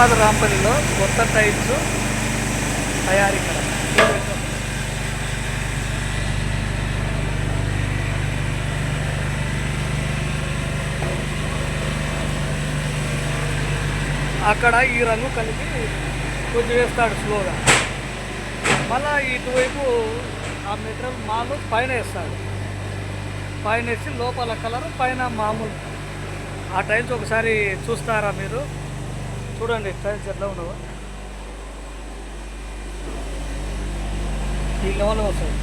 హైదరాబాద్ రాంపల్లిలో కొత్త టైల్స్ తయారీ అక్కడ ఈ రంగు కలిపి కొద్ది వేస్తాడు స్లోగా. మళ్ళా ఇటువైపు ఆ మెటీరియల్ మాలు పైన వేస్తాడు. పైన వేసి లోపల కలర్ పైన మామూలు. ఆ టైల్స్ ఒకసారి చూస్తారా మీరు? చూడండి టైల్స్ ఎట్లా ఉండవు ఈ లెవెల్ వస్తుంది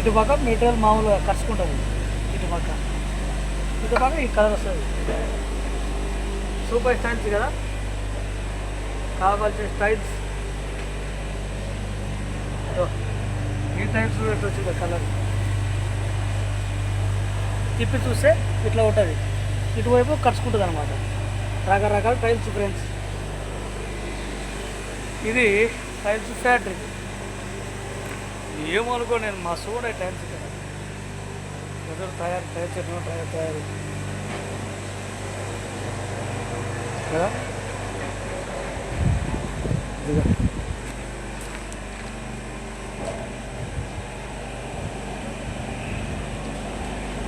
ఇటు పక్క మెటీరియల్ మామూలుగా కరుచుకుంటుంది. ఇటు పక్క. ఇటు పక్క ఈ కలర్ వస్తుంది. సూపర్ స్టైల్స్ కదా? కావాల్సిన స్టైల్స్ ఈ టైల్స్ ఎట్లా వచ్చిందో కలర్. తిప్పి చూస్తే ఇట్లా ఉంటుంది. ఇటువైపు కరుచుకుంటుంది అనమాట రకరకాల టైల్స్ ఫ్రెండ్స్ ఇది టైల్స్ ఫ్యాక్టరీ ఏమనుకో నేను మా చూడే టైల్స్ ఇక్కడ ఎదురు తయారు టైల్స్ ఎట్లా తయారు తయారు. కదా? ఇదిగో.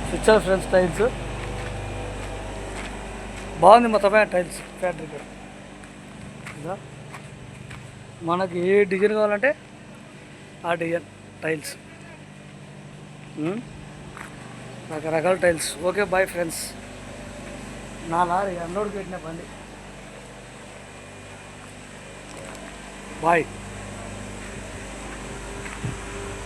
స్విచ్ ఆఫ్ ఫ్రెండ్స్ టైల్స్ బాగుంది మొత్తమైన టైల్స్ ఫ్యాక్టరీ కూడా ఇదా మనకి ఏ డిజైన్ కావాలంటే ఆ డిజైన్ టైల్స్. రకరకాల టైల్స్. Okay bye friends. నా లారీ అన్నోడికి పెట్టిన బండి. బాయ్.